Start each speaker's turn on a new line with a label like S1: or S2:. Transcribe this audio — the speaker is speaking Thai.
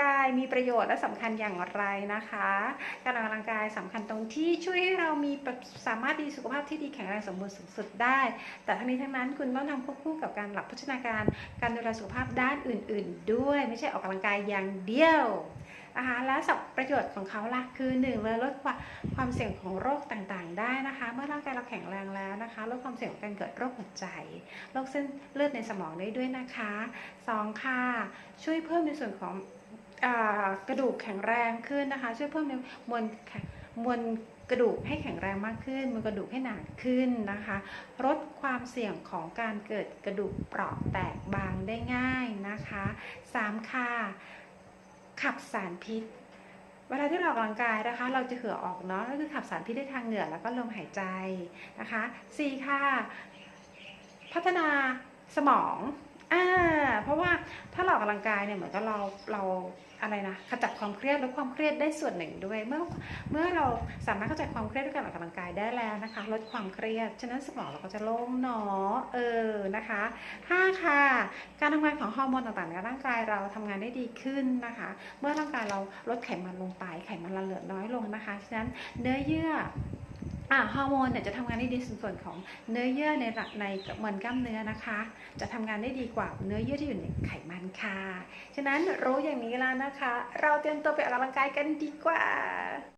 S1: กายมีประโยชน์และสำคัญอย่างไรนะคะ การออกกำลังกายสำคัญตรงที่ช่วยให้เรามีสามารถมีสุขภาพที่ดีแข็งแรงสมบูรณ์สูงสุดได้ แต่ทั้งนี้ทั้งนั้นคุณต้องทำควบคู่กับการหลักพัฒนาการ การดูแลสุขภาพด้านอื่น ๆ ด้วย ไม่ใช่ออกกำลังกายอย่างเดียว นะคะและสับประโยชน์ของเขาล่ะคือหนึ่งเลยลดความเสี่ยงของโรคต่างๆ ได้นะคะ เมื่อร่างกายเราแข็งแรงแล้วนะคะลดความเสี่ยงของการเกิดโรคหัวใจโรคเส้นเลือดในสมองได้ด้วยนะคะสองค่ะ ช่วยเพิ่มในส่วนของอกระดูกแข็งแรงขึ้นนะคะ ช่วยเพิ่มในมวลมวลกระดูกให้แข็งแรงมากขึ้นมวลกระดูกให้หนาขึ้นนะคะลดความเสี่ยงของการเกิดกระดูกเปราะแตกบางได้ง่ายนะคะสามค่ะ ขับสารพิษ เวลาที่เราออกกำลังกายนะคะ เราจะเหื่อออกเนาะก็คือขับสารพิษได้ทางเหงื่อแล้วก็ลมหายใจนะคะสี่ค่ะ พัฒนาสมอง อ่า เพราะว่าถ้าเราออกกำลังกายเนี่ยเหมือนกับเราเราอะไรนะขจัดความเครียดลดความเครียดได้ส่วนหนึ่งด้วย เมื่อเมื่อเราสามารถขจัดความเครียดด้วยการออกกำลังกายได้แล้วนะคะลดความเครียดฉะนั้นสมองเราก็จะโล่งเนาะเออนะคะห้าค่ะ การทำงานของฮอร์โมนต่างๆในร่างกายเราทำงานได้ดีขึ้นนะคะ เมื่อร่างกายเราลดไขมันลงไปไขมันเราเหลือน้อยลงนะคะฉะนั้นเนื้อเยื่อ อ่าฮอร์โมนเนี่ยจะทำงานได้ดีส่วนของเนื้อเยื่อในระในมวลกล้ามเนื้อนะคะ จะทำงานได้ดีกว่าเนื้อเยื่อที่อยู่ในไขมันค่ะ ฉะนั้นรู้อย่างนี้แล้วนะคะ เราเตรียมตัวไปออกกำลังกายกันดีกว่า